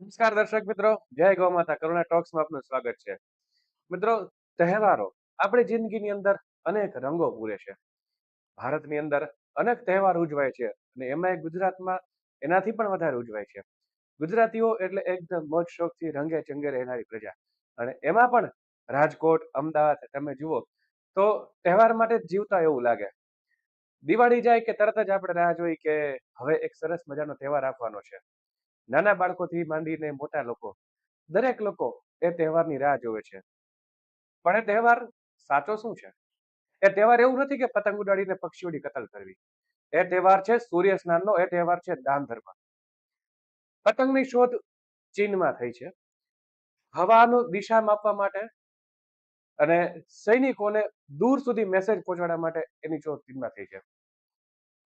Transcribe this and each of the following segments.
નમસ્કાર દર્શક મિત્રો, જય ગૌ માતા. કરુણા ટોક્સમાં આપનું સ્વાગત છે. મિત્રો, તહેવારો આપણી જિંદગીની અંદર અનેક રંગો પૂરે છે. ભારતની અંદર અનેક તહેવાર ઉજવાય છે અને એમાં ગુજરાતમાં એનાથી પણ વધારે ઉજવાય છે. ગુજરાતીઓ એટલે એકદમ મોજ શોખથી રંગે ચંગે રહેનારી પ્રજા. અને એમાં પણ રાજકોટ, અમદાવાદ તમે જુઓ તો તહેવાર માટે જ જીવતા એવું લાગે. દિવાળી જાય કે તરત જ આપણે રાહ જોઈ કે હવે એક સરસ મજાનો તહેવાર આપવાનો છે. નાના બાળકોથી માંડીને મોટા લોકો, દરેક લોકો એ તહેવારની રાહ જોવે છે. પણ એ તહેવાર સાચો શું છે? એ તહેવાર એવું નથી કે પતંગ ઉડાડીને પક્ષીઓની કતલ કરવી. એ તહેવાર છે સૂર્ય સ્નાનનો, એ તહેવાર છે દાન ધર્મ. પતંગની શોધ ચીનમાં થઈ છે. હવાનું દિશા માપવા માટે અને સૈનિકોને દૂર સુધી મેસેજ પહોંચાડવા માટે એની શોધ ચીનમાં થઈ છે.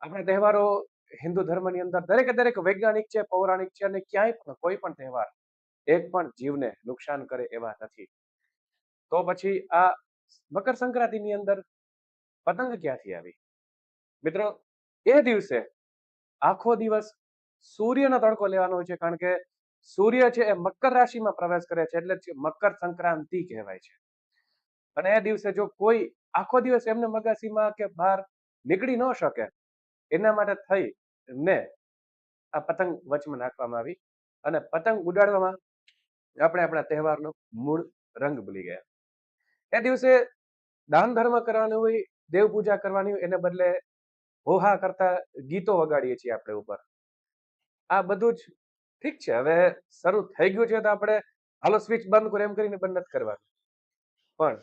આપણા તહેવારો હિન્દુ ધર્મની અંદર દરેકે દરેક વૈજ્ઞાનિક છે, પૌરાણિક છે અને ક્યાંય પણ, કોઈ પણ તહેવાર એક પણ જીવને નુકસાન કરે એવા નથી. તો પછી આ મકર સંક્રાંતિની અંદર પતંગ ક્યાંથી આવી? મિત્રો, એ દિવસે આખો દિવસ સૂર્યનો તડકો લેવાનો હોય છે, કારણ કે સૂર્ય છે એ મકર રાશિમાં પ્રવેશ કરે છે, એટલે મકર સંક્રાંતિ કહેવાય છે. અને એ દિવસે જો કોઈ આખો દિવસ એમને મગાસીમાં કે બહાર નીકળી ન શકે એના માટે થઈ ને આ પતંગ વચમાં નાખવામાં આવી અને પતંગ ઉડાડવામાં આપણે આપણા તહેવારનો મૂળ રંગ ભૂલી ગયા. એ દિવસે દાન ધર્મ કરવાનું હોય, દેવ પૂજા કરવાની હોય, એને બદલે હોહા કરતા ગીતો વગાડીએ છીએ આપણે ઉપર. આ બધું જ ઠીક છે, હવે શરૂ થઈ ગયું છે તો આપણે હાલો સ્વિચ બંધ કરો એમ કરીને બંધ નથી કરવાનું. પણ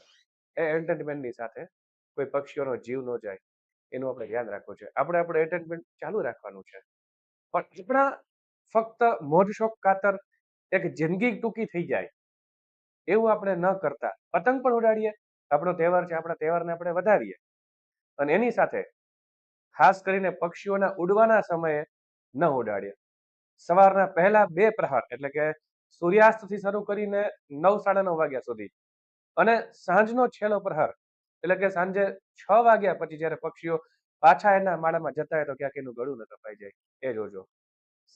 એ એન્ટરટેનમેન્ટની સાથે કોઈ પક્ષીઓનો જીવ ન જાય. એનું આપણે ધ્યાન રાખવું છે. આપણે આપણે એન્ટરટેનમેન્ટ ચાલુ રાખવાનું છે. પણ આપણા ફક્ત મોજ શોખ કાતર એક જિંદગી ટૂંકી થઈ જાય. એવું આપણે ન કરતા. પતંગ પણ ઉડાડીએ. આપણો તહેવાર છે આપણા તહેવારને આપણે વધાવીએ અને એની સાથે ખાસ કરીને પક્ષીઓના ઉડવાના સમયે ન ઉડાડીએ. સવારના પહેલા બે પ્રહાર એટલે કે સૂર્યાસ્તથી શરૂ કરીને નવ સાડા નવ વાગ્યા સુધી અને સાંજનો છેલ્લો પ્રહાર એટલે કે સાંજે છ વાગ્યા પછી જ્યારે પક્ષીઓ પાછા એના માળામાં જતા હોય તો ક્યાંક એનું ગળું ન કપાઈ જાય. એ જોજો.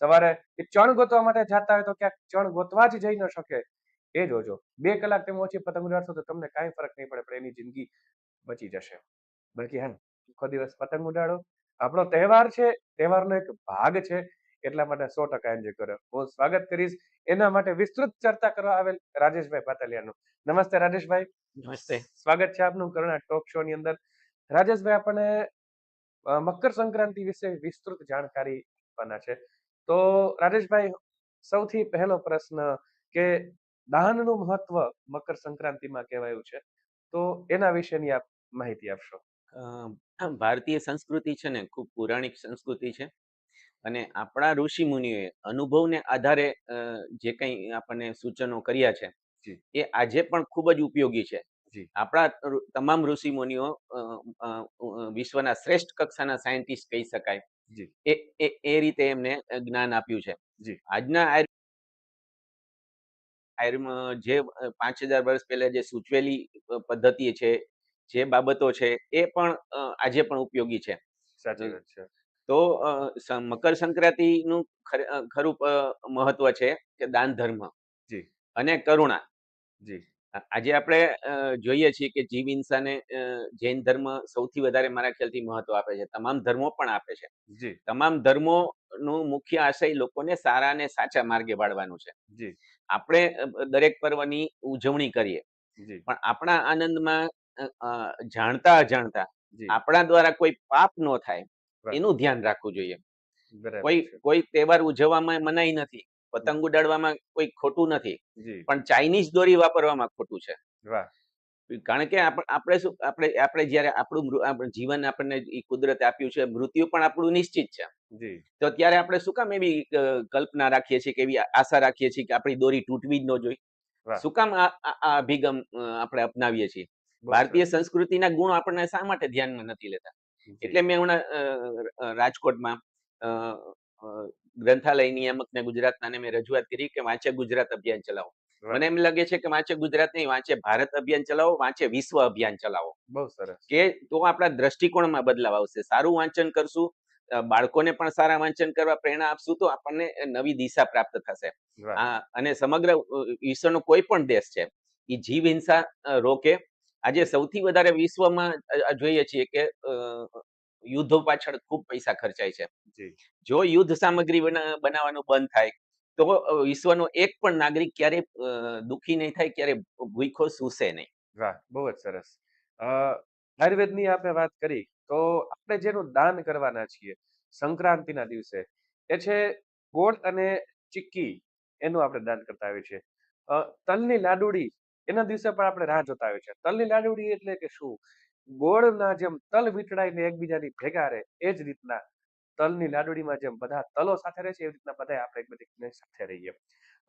સવારે એ ચણ ગોતવા માટે જતા હોય તો ક્યાંક ચણ ગોતવા જ જઈ ન શકે. એ જોજો. બે કલાક તમે ઓછી પતંગ ઉડાડશો તો તમને કાંઈ ફરક નહીં પડે, પણ એની જિંદગી બચી જશે. બાકી હા આખો દિવસ પતંગ ઉડાડો. આપણો તહેવાર છે, તહેવારનો એક ભાગ છે. એટલા માટે સો ટકા એન્જોય કર્યો. હું સ્વાગત કરીશ. એના માટે વિસ્તૃત ચર્ચા કરવા આવેલ રાજેશભાઈ પાતાલિયાનું. નમસ્તે રાજેશભાઈ. નમસ્તે. સ્વાગત છે આપનું કરુણા ટોક શો ની અંદર. રાજેશભાઈ આપણને મકર સંક્રાંતિ વિશે વિસ્તૃત જાણકારી આપવાના છે. તો રાજેશભાઈ સૌથી પહેલો પ્રશ્ન કે દાનનું મહત્વ મકર સંક્રાંતિમાં કહેવાયું છે. તો એના વિશેની આપ માહિતી આપશો. ભારતીય સંસ્કૃતિ છે ને ખૂબ પૌરાણિક સંસ્કૃતિ છે. અને આપણા ઋષિ મુનિઓએ અનુભવને આધારે જે કંઈ આપણને સૂચનો કર્યા છે એ આજે પણ ખૂબ જ ઉપયોગી છે. આપણા તમામ ઋષિ મુનિઓ વિશ્વના શ્રેષ્ઠ કક્ષાના સાયન્ટિસ્ટ કહી શકાય એ એ રીતે એમને જ્ઞાન આપ્યું છે. આજના જે પાંચ હજાર વર્ષ પહેલા જે સૂચવેલી પદ્ધતિ છે જે બાબતો છે એ પણ આજે પણ ઉપયોગી છે. સાચી વાત છે. તો મકર સંક્રાંતિનું નું ખરું મહત્વ છે કે દાન ધર્મ જી. અને કરુણા. જી. આજે આપણે જોઈએ છીએ કે જીવ ઇન્સાને જૈન ધર્મ સૌથી વધારે મારા ખ્યાલથી મહત્વ આપે છે. તમામ ધર્મો પણ આપે છે. તમામ ધર્મો નું મુખ્ય આશય લોકોને સારા અને સાચા માર્ગે વાળવાનું છે. આપણે દરેક પર્વની ઉજવણી કરીએ. પણ આપણા આનંદમાં જાણતા અજાણતા આપણા દ્વારા કોઈ પાપ ન થાય. એનું ધ્યાન રાખવું જોઈએ કોઈ કોઈ તહેવાર ઉજવવામાં મનાઈ નથી પતંગ ઉડાડવામાં કોઈ ખોટું નથી પણ ચાઇનીઝ દોરી વાપરવામાં ખોટું છે. કારણ કે આપણે શું આપણે આપણે જ્યારે આપણું જીવન આપણને કુદરતે આપ્યું છે મૃત્યુ પણ આપણું નિશ્ચિત છે. તો ત્યારે આપણે શું કામ એવી કલ્પના રાખીએ છીએ કે એવી આશા રાખીએ છીએ કે આપણી દોરી તૂટવી જ ન જોઈએ? શું કામ આ અભિગમ આપણે અપનાવીએ છીએ? ભારતીય સંસ્કૃતિના ગુણ આપણને શા માટે ધ્યાનમાં નથી લેતા. એટલે મેં હમણાં રાજકોટમાં ગ્રંથાલય નિયામક ને ગુજરાતના મેં રજૂઆત કરી કે વાંચે ગુજરાત અભિયાન ચલાવો. મને એમ લાગે છે કે વાંચે ગુજરાત નહીં વાંચે ભારત અભિયાન ચલાવો વાંચે વિશ્વ અભિયાન ચલાવો. બહુ સરસ. કે તો આપણા દ્રષ્ટિકોણમાં બદલાવ આવશે. સારું વાંચન કરશું બાળકોને પણ સારા વાંચન કરવા પ્રેરણા આપશું તો આપણને નવી દિશા પ્રાપ્ત થશે. આ અને સમગ્ર વિશ્વનો કોઈ પણ દેશ છે એ જીવ હિંસા રોકે આજે સૌથી વધારે વિશ્વમાં જોઈએ છીએ કે યુદ્ધો પાછળ ખૂબ પૈસા ખર્ચાય છે. જો. યુદ્ધ સામગ્રી બના- બનાવવાનું બંધ થાય તો વિશ્વનો એક પણ નાગરિક ક્યારે દુખી નહીં થાય ક્યારે ભૂખો સૂસે નહીં. વાહ! બહુ જ સરસ. આયુર્વેદની આપણે વાત કરી તો આપણે જેનું દાન કરવાના છીએ સંક્રાંતિના દિવસે એ છે ગોળ અને ચીક્કી એનું આપણે દાન કરતા આવીએ છીએ. તલની લાડુડી એના દિવસે પણ આપણે રાહ જોતા હોય છીએ. તલની લાડુડી એટલે કે શું? ગોળના જેમ તલ વીંટળાઈને એકબીજાની ભેગા રહે, એ જ રીતના તલની લાડુડીમાં જેમ બધા તલો સાથે રહે છે, એવી રીતના બધા આપણે એકબીજાને સાથે રહીએ.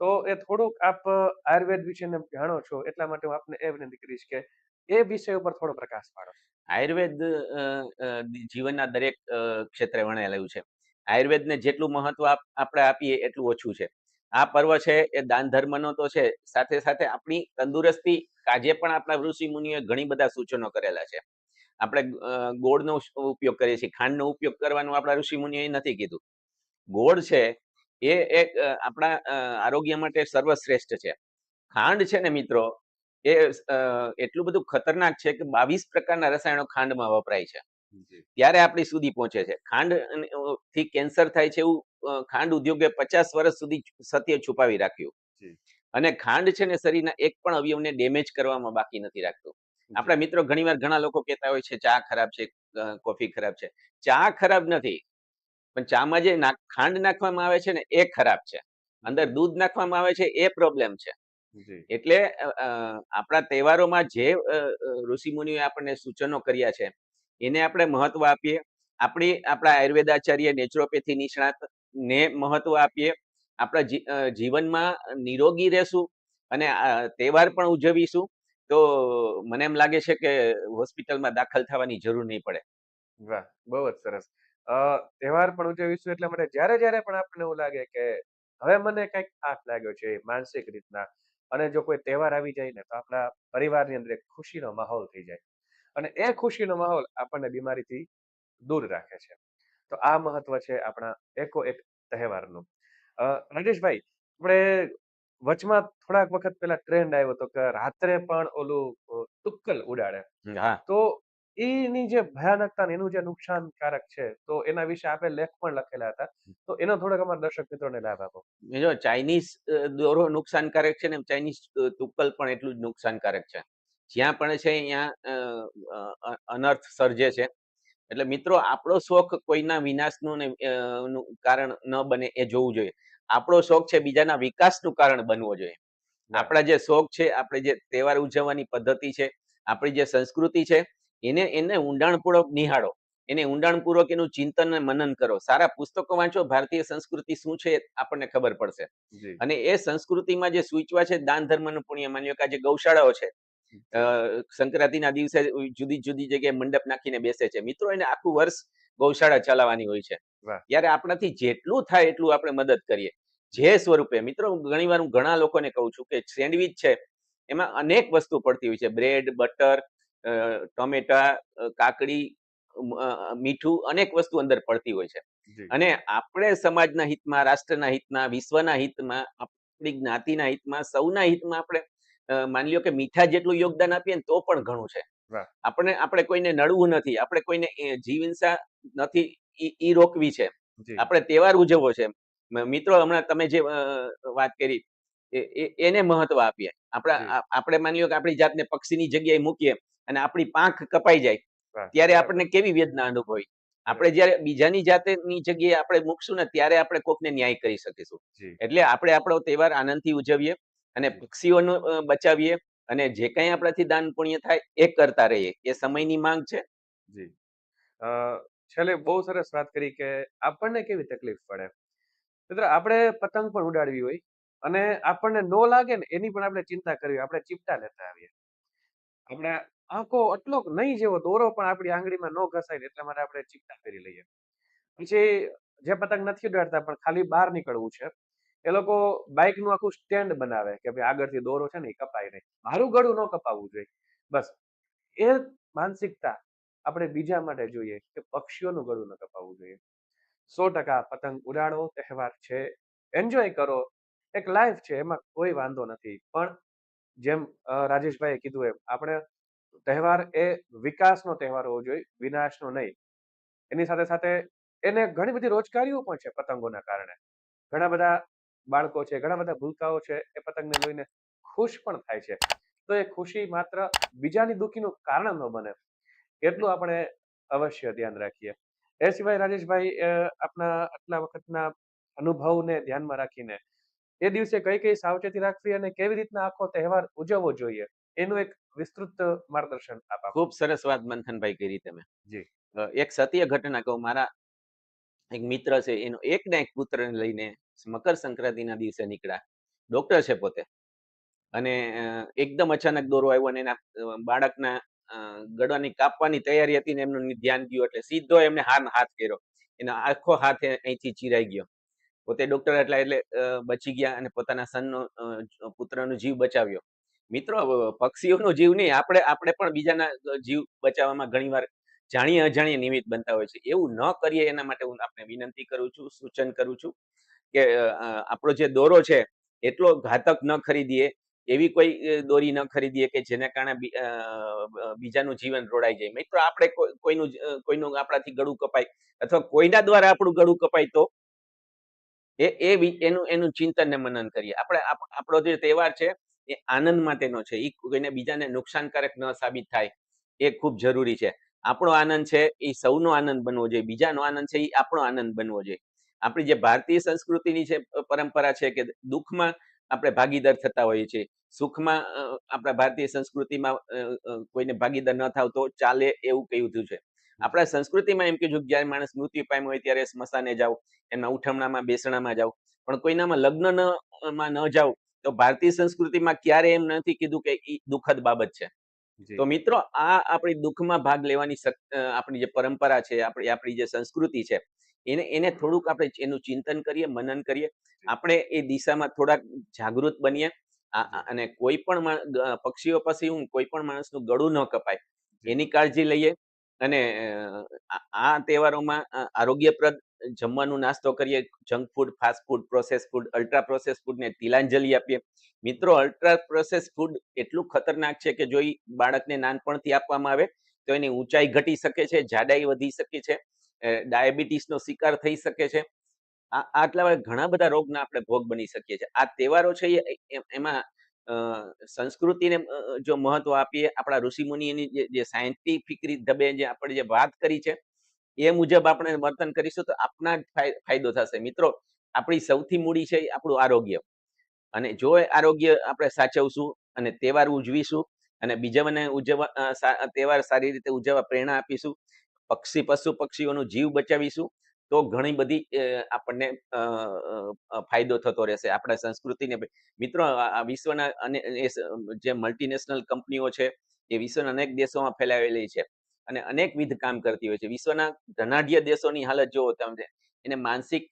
તો એ થોડુંક આપ આયુર્વેદ વિશે જાણો છો, એટલા માટે હું આપને એ વિનંતી કરીશ કે એ વિષય ઉપર થોડો પ્રકાશ પાડો. આયુર્વેદ જીવનના દરેક ક્ષેત્રે વણેલું છે. આયુર્વેદને જેટલું મહત્વ આપણે આપીએ એટલું ઓછું છે. આ પર્વ છે એ દાન ધર્મનો તો છે. સાથે સાથે આપણી તંદુરસ્તી આજે પણ આપણા ઋષિ મુનિઓએ ઘણી બધા સૂચનો કરેલા છે. આપણે ગોળનો ઉપયોગ કરીએ છીએ. ખાંડનો ઉપયોગ કરવાનું આપણા ઋષિ મુનિઓએ નથી કીધું. ગોળ છે એ એક આપણા આરોગ્ય માટે સર્વશ્રેષ્ઠ છે. ખાંડ છે ને મિત્રો એ એટલું બધું ખતરનાક છે કે બાવીસ પ્રકારના રસાયણો ખાંડમાં વપરાય છે. ત્યારે આપણી સુધી પહોંચે છે. ખાંડથી કેન્સર થાય છે એવું ખાંડ ઉદ્યોગે પચાસ વર્ષ સુધી સત્ય છુપાવી રાખ્યું. અને ખાંડ છે ને શરીરના એક પણ અવયવને ડેમેજ કરવામાં બાકી નથી રાખતું. આપણા મિત્રો ઘણીવાર ઘણા લોકો કહેતા હોય છે ચા ખરાબ છે કોફી ખરાબ છે. ચા ખરાબ નથી પણ ચામાં જે ખાંડ નાખવામાં આવે છે ને એ ખરાબ છે. અંદર દૂધ નાખવામાં આવે છે એ પ્રોબ્લેમ છે. એટલે આપણા તહેવારોમાં જે ઋષિમુનિઓએ આપણને સૂચનો કર્યા છે એને આપણે મહત્વ આપીએ. આપણી આપણા આયુર્વેદાચાર્ય નેચરોપેથી નિષ્ણાત ને મહત્વ આપીએ. આપણા જીવનમાં નિરોગી રહેશું અને તહેવાર પણ ઉજવીશું. તો મને એમ લાગે છે કે હોસ્પિટલમાં દાખલ થવાની જરૂર નહીં પડે. વાહ! બહુ જ સરસ. તહેવાર પણ ઉજવીશું એટલે માટે જ્યારે જ્યારે પણ આપણને એવું લાગે કે હવે મને કંઈક આંખ લાગ્યો છે માનસિક રીતના અને જો કોઈ તહેવાર આવી જાય ને તો આપણા પરિવારની અંદર એક ખુશીનો માહોલ થઈ જાય. અને એ ખુશીનો માહોલ આપણને બીમારીથી દૂર રાખે છે. તો આ મહત્વ છે આપણા એકો એક તહેવારનું. રાજેશભાઈ આપણે વચમાં થોડાક વખત પહેલા ટ્રેન્ડ આવ્યો હતો કે રાત્રે પણ ઓલું તુક્કલ ઉડાડે. હા. તો એની જે ભયાનકતા એનું જે નુકસાનકારક છે તો એના વિશે આપણે લેખ પણ લખેલા હતા. તો એનો થોડોક અમારા દર્શક મિત્રોને લાભ આપો. જો ચાઇનીઝ દોરો નુકસાનકારક છે ને ચાઇનીઝ તુક્કલ પણ એટલું જ નુકસાનકારક છે. જ્યાં પણ છે ત્યાં અનર્થ સર્જે છે. એટલે મિત્રો આપણો શોખ કોઈના વિનાશનું ને કારણ ન બને એ જોવું જોઈએ. આપણો શોખ છે બીજાના વિકાસનું કારણ બનવો જોઈએ. આપણા જે શોખ છે આપણે જે તહેવાર ઉજવવાની પદ્ધતિ છે આપણી જે સંસ્કૃતિ છે એને એને ઊંડાણપૂર્વક નિહાળો. એને ઊંડાણપૂર્વક એનું ચિંતન અને મનન કરો. સારા પુસ્તકો વાંચો ભારતીય સંસ્કૃતિ શું છે આપણને ખબર પડશે. અને એ સંસ્કૃતિમાં જે સૂચવા છે દાન ધર્મનું પુણ્ય માન્યો કે આ જે ગૌશાળાઓ છે સંક્રાંતિના દિવસે જુદી જુદી જગ્યાએ મંડપ નાખીને બેસે છે. મિત્રો એને આખું વર્ષ ગૌશાળા ચલાવવાની હોય છે. ત્યારે આપણાથી જેટલું થાય એટલું આપણે મદદ કરીએ. જે સ્વરૂપે મિત્રો ઘણી વાર હું ઘણા લોકોને કહું છું કે સેન્ડવિચ છે એમાં અનેક વસ્તુ પડતી હોય છે. બ્રેડ બટર ટોમેટા કાકડી મીઠું અનેક વસ્તુ અંદર પડતી હોય છે. અને આપણે સમાજના હિતમાં રાષ્ટ્રના હિતમાં વિશ્વના હિતમાં આપણી જ્ઞાતિના હિતમાં સૌના હિતમાં આપણે માની લો કે મીઠા જેટલું યોગદાન આપીએ ને તો પણ ઘણું છે. આપણે આપણે કોઈને નડવું નથી. આપણે કોઈને એ નથી ઈ રોકવી છે. આપણે તહેવાર ઉજવવો છે. મિત્રો હમણાં તમે જે વાત કરી એને મહત્વ આપીએ. આપણા આપણે માની લો કે આપણી જાતને પક્ષીની જગ્યાએ મૂકીએ અને આપણી પાંખ કપાઈ જાય ત્યારે આપણને કેવી વેદના અનુભવી? આપણે જયારે બીજાની જાતની જગ્યાએ આપણે મૂકશું ને ત્યારે આપણે કોકને ન્યાય કરી શકીશું. એટલે આપણે આપણો તહેવાર આનંદથી ઉજવીએ. અને. પક્ષીઓનું બચાવીએ અને જે કંઈ આપણાથી દાન પુણ્ય થાય એ કરતા રહીએ. એ સમયની માંગ છે. જી. છેલ્લે બહુ સરસ વાત કરી કે આપણને કેવી તકલીફ પડે. મિત્ર, આપણે પતંગ પણ ઉડાડવી હોય અને આપણને નો લાગે ને એની પણ આપણે ચિંતા કરવી. આપણે ચીપટા લેતા આવીએ. આપણે આંખો આટલો નહીં જેવો દોરો પણ આપણી આંગળીમાં ન ઘસાય એટલા માટે આપણે ચીપટા કરી લઈએ. પછી જે પતંગ નથી ઉડાડતા પણ ખાલી બહાર નીકળવું છે એ લોકો બાઇકનું આખું સ્ટેન્ડ બનાવે કે ભાઈ આગળથી દોરો છે ને એ કપાય નહીં. મારું ગળું ન કપાવવું જોઈએ. બસ. એ માનસિકતા આપણે બીજા માટે જોઈએ કે પક્ષીઓનું ગળું ન કપાવવું જોઈએ. સો ટકા પતંગ ઉડાડો, તહેવાર છે. એન્જોય કરો. એક લાઈફ છે, એમાં કોઈ વાંધો નથી. પણ જેમ રાજેશભાઈએ કીધું એમ, આપણે તહેવાર એ વિકાસનો તહેવાર હોવો જોઈએ, વિનાશનો નહીં. એની સાથે સાથે એને ઘણી બધી રોજગારીઓ પણ છે પતંગોના કારણે. ઘણા બધા બાળકો છે ઘણા બધા ભૂલકાઓ છે એ પતંગને જોઈને ખુશ પણ થાય છે. તો એ ખુશી માત્ર બીજાની દુઃખીનું કારણ ન બને. એટલું આપણે અવશ્ય ધ્યાન રાખીએ. એ સિવાય રાજેશભાઈ આપના આટલા વખતના અનુભવને ધ્યાનમાં રાખીને એ દિવસે કઈ કઈ સાવચેતી રાખવી અને કેવી રીતના આખો તહેવાર ઉજવવો જોઈએ એનું એક વિસ્તૃત માર્ગદર્શન આપા ખૂબ સરસ વાત મંથનભાઈ કરી તમે. જી. એક સત્ય ઘટના કહું મારા એક મિત્ર છે એનો એક ને એક પુત્રને લઈને મકર સંક્રાંતિના દિવસે નીકળ્યા. ડોક્ટર છે પોતે. અને એકદમ અચાનક દોરો આવ્યો અને એના બાળકના ગળાની કાપવાની તૈયારી હતી ને એમનું ધ્યાન ગયું એટલે સીધો એમને હાથ હાથ કર્યો. એનો આખો હાથ અહીંથી ચીરાઈ ગયો. પોતે ડોક્ટર એટલા એટલે બચી ગયા અને પોતાના સનનો પુત્રનો જીવ બચાવ્યો. મિત્રો પક્ષીઓનો જીવ નહીં, આપણે આપણે પણ બીજાના જીવ બચાવવામાં ઘણીવાર જાણીએ અજાણીએ નિમિત્ત બનતા હોય છે. એવું ન કરીએ એના માટે હું આપને વિનંતી કરું છું, સૂચન કરું છું. કે આપણો જે દોરો છે, એટલો ઘાતક ન ખરીદીએ. એવી કોઈ દોરી ન ખરીદીએ કે જેના કારણે બીજાનું જીવન રોડાઈ જાય. મિત્રો, આપણે કોઈનું કોઈનું આપણાથી ગળું કપાય અથવા કોઈના દ્વારા આપણું ગળું કપાય તો? એ એ એનું એનું ચિંતન ને મનન કરીએ. આપણે આપણો જે તહેવાર છે, એ આનંદ માટેનો છે. એ કોઈને બીજાને નુકસાનકારક ન સાબિત થાય, એ ખૂબ જરૂરી છે. આપણો આનંદ છે એ સૌનો આનંદ બનવો જોઈએ. બીજાનો આનંદ છે એ આપણો આનંદ બનવો જોઈએ. આપણી જે ભારતીય સંસ્કૃતિની છે અ, પરંપરા છે કે દુઃખમાં આપણે ભાગીદાર થતા હોઈએ છીએ સુખમાં આપણા ભારતીય સંસ્કૃતિમાં કોઈને ભાગીદાર ન થાવ તો ચાલે એવું કહ્યું છે. આપણા સંસ્કૃતિમાં એમ કીધું કે જ્યારે માણસ મૃત્યુ પામ્યો હોય ત્યારે સ્મશાને જાઓ એમના ઉઠમણામાં બેસણામાં જાવ પણ કોઈનામાં લગ્ન ન માં ન જાવ તો ભારતીય સંસ્કૃતિમાં ક્યારે એમ નથી કીધું કે ઈ દુઃખદ બાબત છે. તો મિત્રો આ આપણી દુઃખમાં ભાગ લેવાની આપણી જે પરંપરા છે આપણી આપણી જે સંસ્કૃતિ છે એને એને થોડુંક આપણે એનું ચિંતન કરીએ મનન કરીએ. આપણે એ દિશામાં થોડાક જાગૃત બનીએ. અને કોઈ પણ પક્ષીઓ પછી હું કોઈ પણ માણસનું ગળું ન કપાય. એની કાળજી લઈએ અને આ આ તહેવારોમાં આરોગ્યપ્રદ જમવાનું નાસ્તો કરીએ. Junk food fast food process food ultra process ફૂડને તિલાંજલિ આપીએ. મિત્રો અલ્ટ્રા પ્રોસેસ ફૂડ એટલું ખતરનાક છે કે જો એ બાળકને નાનપણથી આપવામાં આવે તો એની ઊંચાઈ ઘટી શકે છે જાડાઈ વધી શકે છે. ડાયાબિટીસનો શિકાર થઈ શકે છે. આટલા ઘણા બધા રોગના આપણે ભોગ બની શકીએ છીએ. આ તહેવારો છે એમાં સંસ્કૃતિને જો મહત્વ આપીએ, આપણા ઋષિમુનિની જે સાયન્ટિફિક ધબે જે આપણે જે વાત કરી છે, એ મુજબ આપણે વર્તન કરીશું તો આપણા ફાયદો થશે. મિત્રો, આપણી સૌથી મૂડી છે આપણું આરોગ્ય. અને જો આરોગ્ય આપણે સાચવશું અને તહેવાર ઉજવીશું અને બીજાને ઉજવવા તહેવાર સારી રીતે ઉજવવા પ્રેરણા આપીશું પક્ષી પશુ પક્ષીઓનો જીવ બચાવીશું, તો ઘણી બધી આપણને ફાયદો થતો રહેશે આપણા સંસ્કૃતિને મિત્રો, આ વિશ્વના અને જે મલ્ટીનેશનલ કંપનીઓ છે, એ વિશ્વના અનેક દેશોમાં ફેલાવેલી છે અને અનેકવિધ કામ કરતી હોય છે. વિશ્વના ધનાઢ્ય દેશોની હાલત જોવો તમે એને માનસિક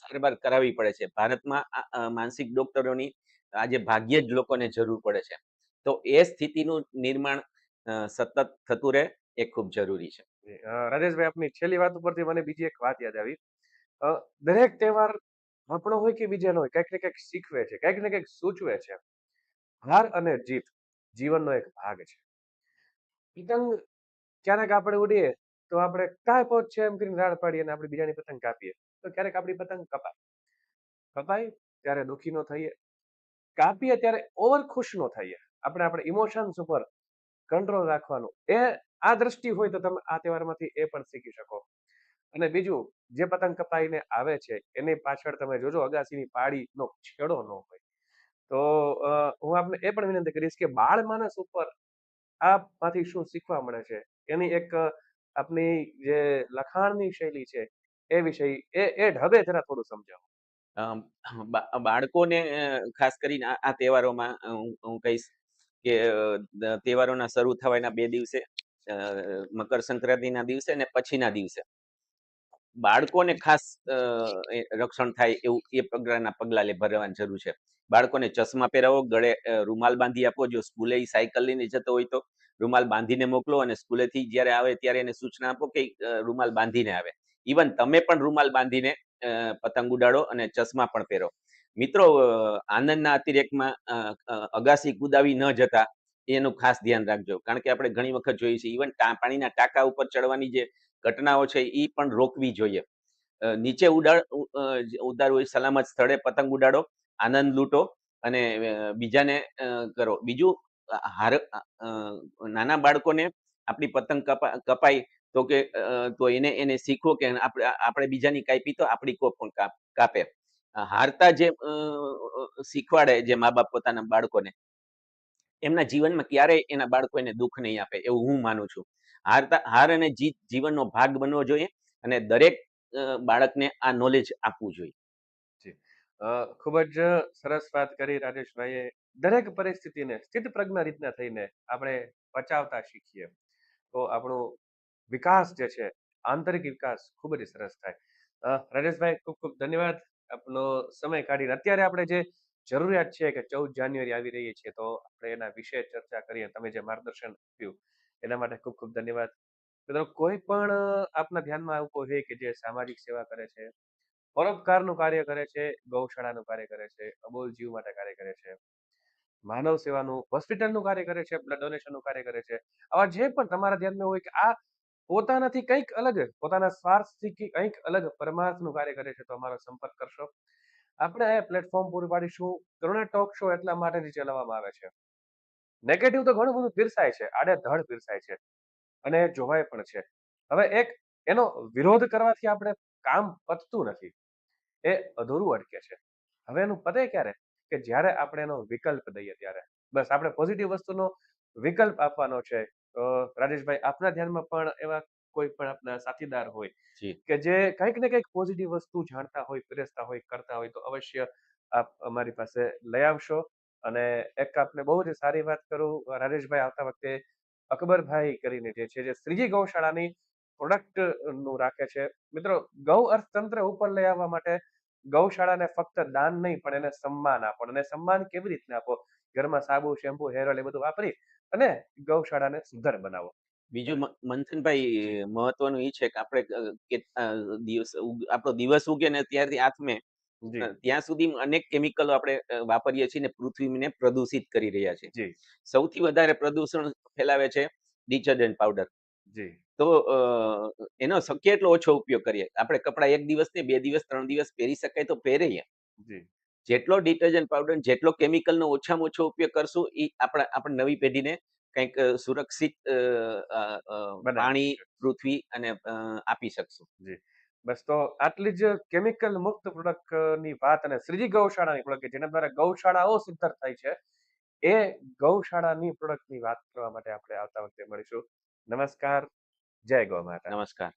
સારવાર કરાવવી પડે છે. ભારતમાં માનસિક ડોક્ટરોની આજે ભાગ્યે જ લોકોને જરૂર પડે છે. તો એ સ્થિતિનું નિર્માણ સતત થતું રહે એ ખૂબ જરૂરી છે. રાજેશભાઈ, આપની છેલ્લી વાત ઉપરથી મને બીજી એક વાત યાદ આવી. દરેક તહેવાર આપણો હોય કે બીજાનો હોય, કંઈક ને કંઈક શીખવે છે, કંઈક ને કંઈક સૂચવે છે. હાર અને જીત જીવનનો એક ભાગ છે. પતંગ ક્યારેક આપણે ઉડીએ તો આપણે કાંઈ પહોંચ છે એમ કરીને રાડ પાડીએ અને આપણે બીજાની પતંગ કાપીએ, તો ક્યારેક આપણી પતંગ કપાય. કપાય ત્યારે દુઃખી ન થઈએ. કાપીએ ત્યારે ઓવર ખુશ ન થઈએ. આપણે આપણે ઇમોશન્સ ઉપર કંટ્રોલ રાખવાનું. એ આ દ્રષ્ટિ હોય તો તમે આ તહેવારમાંથી એ પણ શીખી શકો. અને બીજું, જે પતંગ કપાઈને આવે છે, એની પાછળ તમે જોજો અગાસીની પાળીનો છેડો ન હોય. તો હું આપને એ પણ વિનંતી કરીશ કે બાળ માનસ ઉપર આમાંથી શું શીખવા મળે છે? એની એક આપની જે લખાણની શૈલી છે, એ વિષય, એ એ ઢબે જરા થોડું સમજાવો. બાળકોને ખાસ કરીને આ તહેવારોમાં હું કહીશ કે તહેવારોના શરૂ થવાના બે દિવસે મકર સંક્રાંતિના દિવસે અને પછીના દિવસે. બાળકોને ખાસ રક્ષણ થાય એવું, એ પગલાના પગલા લે ભરવાની જરૂર છે. બાળકોને ચશ્મા પહેરાવો, ગળે રૂમાલ બાંધી આપો, જો સ્કૂલે સાયકલ લઈને જતો હોય તો રૂમાલ બાંધીને મોકલો અને સ્કૂલેથી જ્યારે આવે ત્યારે એને સૂચના આપો કે રૂમાલ બાંધીને આવે. ઇવન તમે પણ રૂમાલ બાંધીને પતંગ ઉડાડો અને ચશ્મા પણ પહેરો. મિત્રો આનંદના અતિરેકમાં અગાસી કુદાવી ન જતા એનું ખાસ ધ્યાન રાખજો. કારણ કે આપણે ઘણી વખત જોઈએ છીએ ઇવન પાણીના ટાંકા ઉપર ચડવાની જે ઘટનાઓ છે એ પણ રોકવી જોઈએ. નીચે ઉડાડ હોય સલામત સ્થળે પતંગ ઉડાડો, આનંદ લૂંટો અને બીજાને કરો. બીજું હાર નાના બાળકોને આપણી પતંગ કપા, કપાય તો કે તો એને એને શીખવો કે આપણે આપણે બીજાની કાપી તો આપણી કોક પણ કાપે. હારતા જે શીખવાડે જે મા બાપ પોતાના બાળકોને. એમના જીવનમાં ક્યારેય એના બાળકો એને દુઃખ નહીં આપે એવું હું માનું છું. હારતા, હાર અને જીત જીવનનો ભાગ બનવો જોઈએ અને દરેક બાળકને આ નોલેજ આપવું જોઈએ. ખૂબ જ સરસ વાત કરી રાજેશભાઈએ. દરેક પરિસ્થિતિને સ્થિત પ્રજ્ઞ રીતના થઈને આપણે પચાવતા શીખીએ. તો આપણો વિકાસ જે છે, આંતરિક વિકાસ ખૂબ જ સરસ થાય. રાજેશભાઈ, ખૂબ ખૂબ ધન્યવાદ. આપનો સમય કાઢીને. અત્યારે આપણે જે જરૂરિયાત છે કે ચૌદ જાન્યુઆરી આવી રહી છે, તો આપણે એના વિશે ચર્ચા કરીએ. તમે જે માર્ગદર્શન આપ્યું, એના માટે ખૂબ ખૂબ ધન્યવાદ. મિત્રો, કોઈ પણ આપના ધ્યાનમાં આવું હોય કે જે સામાજિક સેવા કરે છે, પરોપકારનું કાર્ય કરે છે, ગૌશાળાનું કાર્ય કરે છે, અબોલ જીવ માટે કાર્ય કરે છે, માનવ સેવાનું, હોસ્પિટલનું કાર્ય કરે છે બ્લડ ડોનેશનનું કાર્ય કરે છે, આવા જે પણ તમારા ધ્યાનમાં હોય કે આ પોતાનાથી કંઈક અલગ, પોતાના સ્વાર્થથી કંઈક અલગ પરમાર્થનું કાર્ય કરે છે તો અમારો સંપર્ક કરશો. આપણે આ પ્લેટફોર્મ પૂરું પાડીશું. કરુણા ટોક શો એટલા માટેથી ચલાવવામાં આવે છે. નેગેટિવ તો ઘણું બધું પીરસાય છે. આડેધડ પીરસાય છે. અને જોવાય પણ છે. હવે એક એનો વિરોધ કરવાથી આપણે કામ પતતું નથી. એ અધૂરું અટકે છે. હવે એનું પતે ક્યારે? કે જ્યારે આપણે એનો વિકલ્પ દઈએ ત્યારે. બસ આપણે પોઝિટિવ વસ્તુનો વિકલ્પ આપવાનો છે. તો રાજેશભાઈ આપના ધ્યાનમાં પણ એવા કોઈ પણ આપના સાથીદાર હોય કે જે કંઈક ને કંઈક પોઝિટિવ વસ્તુ જાણતા હોય પીરસતા હોય કરતા હોય તો અવશ્ય આપ અમારી પાસે લઈ આવશો. અને એક આપને બહુ જ સારી વાત કરું રાજેશભાઈ આવતા વખતે અકબરભાઈ કરીને જે છે જે શ્રીજી ગૌશાળાની પ્રોડક્ટનું રાખે છે. મિત્રો ગૌ અર્થતંત્ર ઉપર લઈ આવવા માટે ગૌશાળાને ફક્ત દાન નહીં પણ એને સન્માન આપો. અને સન્માન કેવી રીતે આપો? ઘરમાં સાબુ શેમ્પુ હેર ઓઇલ એ બધું વાપરી અને ગૌશાળાને સુંદર બનાવો. બીજું મંથનભાઈ મહત્વનું એ છે કે આપણે દિવસ આપણો દિવસ ઉગે ને ત્યારથી આથમે ત્યાં સુધી અનેક કેમિકલો આપણે વાપરીએ છીએ ને પૃથ્વીને પ્રદૂષિત કરી રહ્યા છે સૌથી વધારે પ્રદૂષણ ફેલાવે છે ડિટર્જન્ટ પાવડર. તો એનો શક્ય એટલો ઓછો ઉપયોગ કરીએ. આપણે કપડાં એક દિવસ ને બે દિવસ ત્રણ દિવસ પહેરી શકાય તો પહેરીએ. જેટલો ડિટર્જન્ટ પાવડર જેટલો કેમિકલનો ઓછામાં ઓછો ઉપયોગ કરશું એ આપણા આપણે નવી પેઢીને કંઈક સુરક્ષિત પાણી પૃથ્વી અને આપી શકશું. બસ તો આટલી જ કેમિકલ મુક્ત પ્રોડક્ટની વાત અને શ્રીજી ગૌશાળાની પ્રોડક્ટ કે જેના દ્વારા ગૌશાળાઓ સિદ્ધ થાય છે એ ગૌશાળાની પ્રોડક્ટની વાત કરવા માટે આપણે આવતા વખતે મળીશું. નમસ્કાર. જય ગૌ માતા. નમસ્કાર.